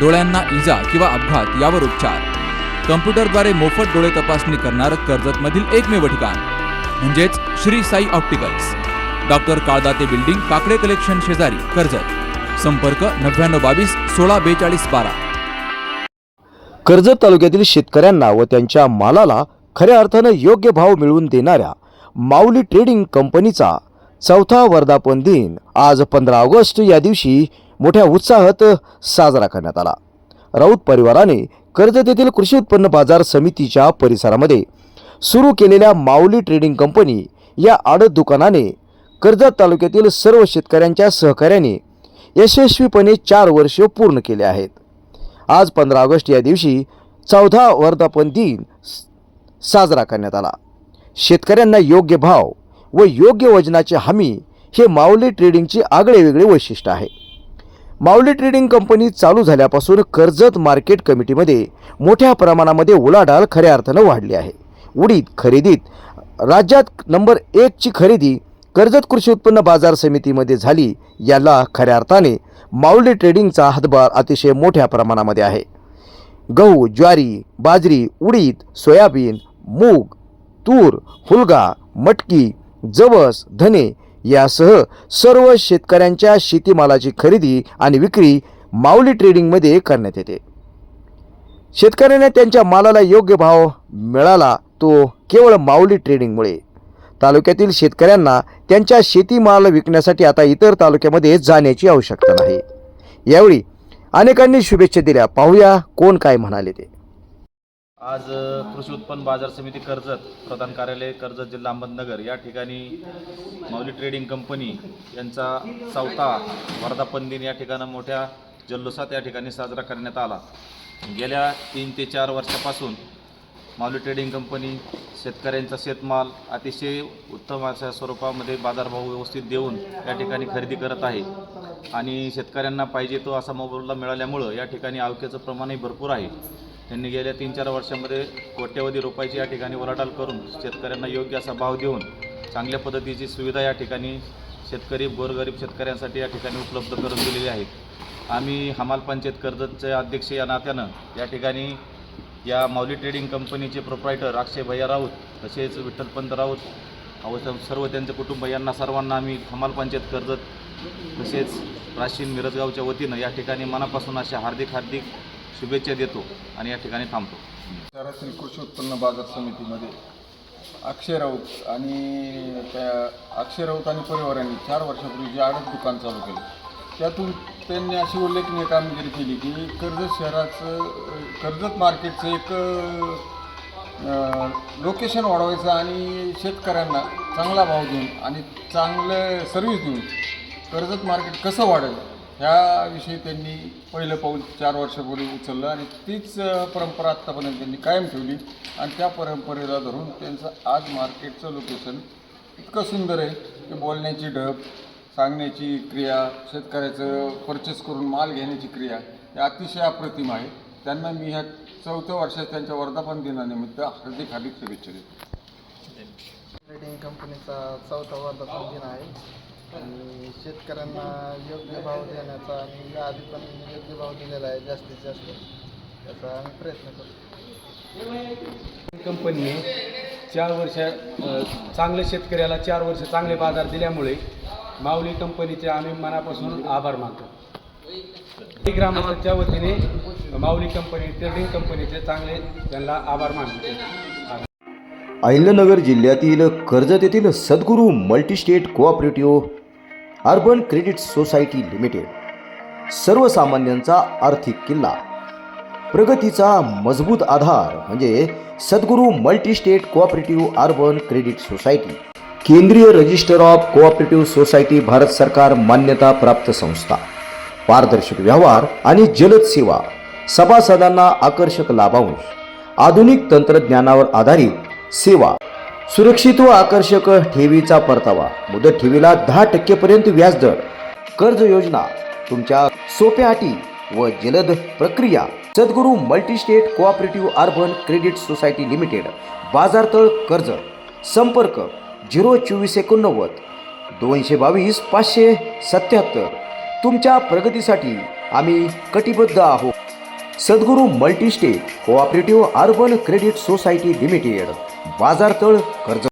डोळ्यांना इजा किंवा अपघात यावर उपचार. कम्प्युटरद्वारे मोफत डोळे तपासणी करणारं कर्जतमधील एकमेव ठिकाण. म्हणजेच Shri Sai opticals. Doctor Kaldate building Kakade collection शेजारी कर्जत. संपर्क नव्याण्णव बावीस सोळा बेचाळीस बारा. कर्जत तालुक्यातील शेतकऱ्यांना व त्यांच्या मालाला खऱ्या अर्थानं योग्य भाव मिळवून देणाऱ्या माऊली ट्रेडिंग कंपनीचा चौथा वर्धापन दिन आज पंधरा ऑगस्ट या दिवशी मोठ्या उत्साहात साजरा करण्यात आला. राऊत परिवाराने कर्जत येथील कृषी उत्पन्न बाजार समितीच्या परिसरामध्ये सुरू केलेल्या माऊली ट्रेडिंग कंपनी या आडत दुकानाने कर्जत तालुक्यातील सर्व शेतकऱ्यांच्या सहकार्याने यशस्वीपणे चार वर्ष पूर्ण केले आहेत. आज पंधरा ऑगस्ट या दिवशी चौदा वर्धापन दिन साजरा करण्यात आला. शेतकऱ्यांना योग्य भाव व योग्य वजनाची हमी हे माऊली ट्रेडिंगचे आगळेवेगळे वैशिष्ट्य आहे. माऊली ट्रेडिंग कंपनी चालू झाल्यापासून कर्जत मार्केट कमिटीमध्ये मोठ्या प्रमाणामध्ये उलाढाल खऱ्या अर्थानं वाढली आहे. उडीद खरेदीत राज्यात नंबर एकची खरेदी कर्जत कृषी उत्पन्न बाजार समितीमध्ये झाली याला खऱ्या अर्थाने माऊली ट्रेडिंगचा हातभार अतिशय मोठ्या प्रमाणामध्ये आहे. गहू ज्वारी बाजरी उडीद सोयाबीन मूग तूर हुलगा मटकी जवस धने यासह सर्व शेतकऱ्यांच्या शेतीमालाची खरेदी आणि विक्री माऊली ट्रेडिंगमध्ये करण्यात येते. शेतकऱ्यांना त्यांच्या मालाला योग्य भाव मिळाला तो केवळ माऊली ट्रेडिंगमुळे तालुक्यातील शेतकऱ्यांना त्यांच्या शेतीमाल विकण्यासाठी आता इतर तालुक्यामध्ये जाण्याची आवश्यकता नाही. यावेळी अनेकांनी शुभेच्छा दिल्या. पाहूया कोण काय म्हणाले ते. आज कृषी उत्पन्न बाजार समिती कर्जत प्रधान कार्यालय कर्जत जिल्हा अहमदनगर या ठिकाणी माऊली ट्रेडिंग कंपनी यांचा चौथा वर्धापन दिन या ठिकाणी मोठ्या जल्लोषात या ठिकाणी साजरा करण्यात आला. गेल्या तीन ते चार वर्षापासून माऊली ट्रेडिंग कंपनी शेतकऱ्यांचा शेतमाल अतिशय उत्तम अशा स्वरूपामध्ये बाजारभाव व्यवस्थित देऊन या ठिकाणी खरेदी करत आहे. आणि शेतकऱ्यांना पाहिजे तो असा मोबदला मिळाल्यामुळं या ठिकाणी आवक्याचं प्रमाणही भरपूर आहे. त्यांनी गेल्या तीन चार वर्षामध्ये कोट्यवधी रुपयाची या ठिकाणी वलाटाल करून शेतकऱ्यांना योग्य असा भाव देऊन चांगल्या पद्धतीची सुविधा या ठिकाणी शेतकरी गोरगरीब शेतकऱ्यांसाठी या ठिकाणी उपलब्ध करून दिलेली आहेत. आम्ही हमाल पंचायत कर्जतचे अध्यक्ष या नात्यानं या ठिकाणी या माऊली ट्रेडिंग कंपनीचे प्रोप्रायटर अक्षय भैया राऊत तसेच विठ्ठलपंत राऊत अव सर्व त्यांचे कुटुंब यांना सर्वांना आम्ही हमाल पंचायत कर्जत तसेच प्राचीन मिरजगावच्या वतीनं या ठिकाणी मनापासून अशा हार्दिक हार्दिक शुभेच्छा देतो आणि या ठिकाणी थांबतो. शहरातील कृषी उत्पन्न बाजार समितीमध्ये अक्षय राऊत आणि त्या अक्षय राऊत आणि परिवारांनी चार वर्षापूर्वी जे आडत दुकान चालू केलं त्यातून त्यांनी अशी उल्लेखनीय कामगिरी केली की कर्जत शहराचं कर्जत मार्केटचं एक लोकेशन वाढवायचं आणि शेतकऱ्यांना चांगला भाव देऊन आणि चांगलं सर्व्हिस देऊन कर्जत मार्केट कसं वाढेल ह्याविषयी त्यांनी पहिलं पाऊल चार वर्षापूर्वी उचललं आणि तीच परंपरा आत्तापर्यंत त्यांनी कायम ठेवली. आणि त्या परंपरेला धरून त्यांचं आज मार्केटचं लोकेशन इतकं सुंदर आहे की बोलण्याची ढब सांगण्याची क्रिया शेतकऱ्याचं परचेस करून माल घेण्याची क्रिया ही अतिशय अप्रतिम आहे. त्यांना मी ह्या चौथ्या वर्षात त्यांच्या वर्धापन दिनानिमित्त हार्दिक हार्दिक शुभेच्छा देतो. ट्रेडिंग कंपनीचा चौथा वर्धापन दिन आहे. आणि शेतकऱ्यांना योग्य भाव देण्याचा आणि आधी पण योग्य भाव दिलेला आहे जास्तीत जास्त. त्याचा आम्ही प्रयत्न करतो. कंपनीने चार वर्ष चांगले शेतकऱ्याला चार वर्ष चांगले बाजार दिल्यामुळे माऊली कंपनीचे आम्ही मनापासून आभार मानतो. ही ग्रामस्थांच्या वतीने माऊली कंपनी ट्रेडिंग कंपनीचे चांगले त्यांना आभार मानतो. अहिल्यानगर जिल्ह्यातील कर्जत येथील Sadguru multistate cooperative urban credit society limited सर्वसामान्यांचा आर्थिक किल्ला. प्रगतीचा मजबूत आधार म्हणजे Sadguru multistate cooperative urban credit society केंद्रीय register of cooperative society Bharat सरकार मान्यता प्राप्त संस्था पारदर्शक व्यवहार आणि जलद सेवा सभासदांना आकर्षक लाभांश आधुनिक तंत्रज्ञानावर आधारित सेवा सुरक्षित व आकर्षक ठेवीचा परतावा. मुदत ठेवीला दहा टक्केपर्यंत व्याजदर कर्ज योजना तुमच्या सोप्या अटी व जलद प्रक्रिया. Sadguru multistate cooperative urban credit society limited. बाजारतळ कर्ज. संपर्क झिरो चोवीस एकोणनव्वद दोनशे बावीस पाचशे सत्याहत्तर. तुमच्या प्रगतीसाठी आम्ही कटिबद्ध आहोत. Sadguru multistate cooperative urban credit society limited बाजारतळ कर्ज